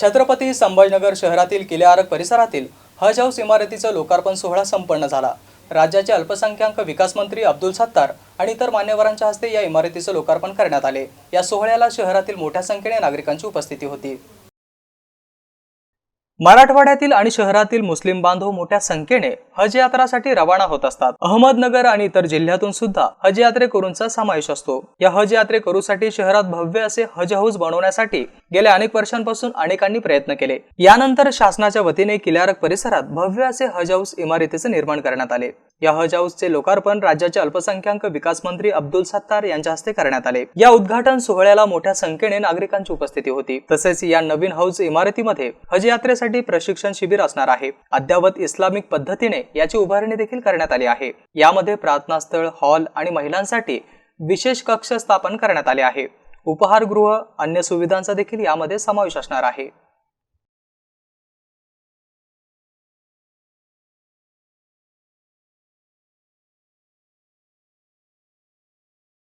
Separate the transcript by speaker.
Speaker 1: छत्रपती संभाजीनगर शहरातील किल्लेआरक परिसरातील हज हाऊस इमारतीचं लोकार्पण सोहळा संपन्न झाला. राज्याचे अल्पसंख्याक विकास मंत्री अब्दुल सत्तार आणि इतर मान्यवरांच्या हस्ते या इमारतीचं लोकार्पण करण्यात आले. या सोहळ्याला शहरातील मोठ्या संख्येने नागरिकांची उपस्थिती होती. मराठवाड्यातील आणि शहरातील मुस्लिम बांधव मोठ्या संख्येने हज यात्रासाठी रवाना होत असतात. अहमदनगर आणि इतर जिल्ह्यातून सुद्धा हज यात्रेकरूंचा समावेश असतो. या हज यात्रेकरूसाठी शहरात भव्य असे हज हाऊस बनवण्यासाठी गेल्या अनेक वर्षांपासून अनेकांनी प्रयत्न केले. यानंतर शासनाच्या वतीने किल्यारक परिसरात भव्य असे हज हाऊस इमारतीचे निर्माण करण्यात आले. या हज हाऊसचे लोकार्पण राज्याचे अल्पसंख्याक विकास मंत्री अब्दुल सत्तार यांच्या हस्ते करण्यात आले. या उद्घाटन सोहळ्याला मोठ्या संख्येने नागरिकांची उपस्थिती होती. तसेच या नवीन हाऊस इमारतीमध्ये हज यात्रेसाठी प्रशिक्षण शिबिर असणार आहे. अद्यावत इस्लामिक पद्धतीने याची उभारणी देखील करण्यात आली आहे. यामध्ये प्रार्थनास्थळ हॉल आणि महिलांसाठी विशेष कक्ष स्थापन करण्यात आले आहे. उपहारगृह अन्य सुविधांचा देखील यामध्ये समावेश असणार आहे.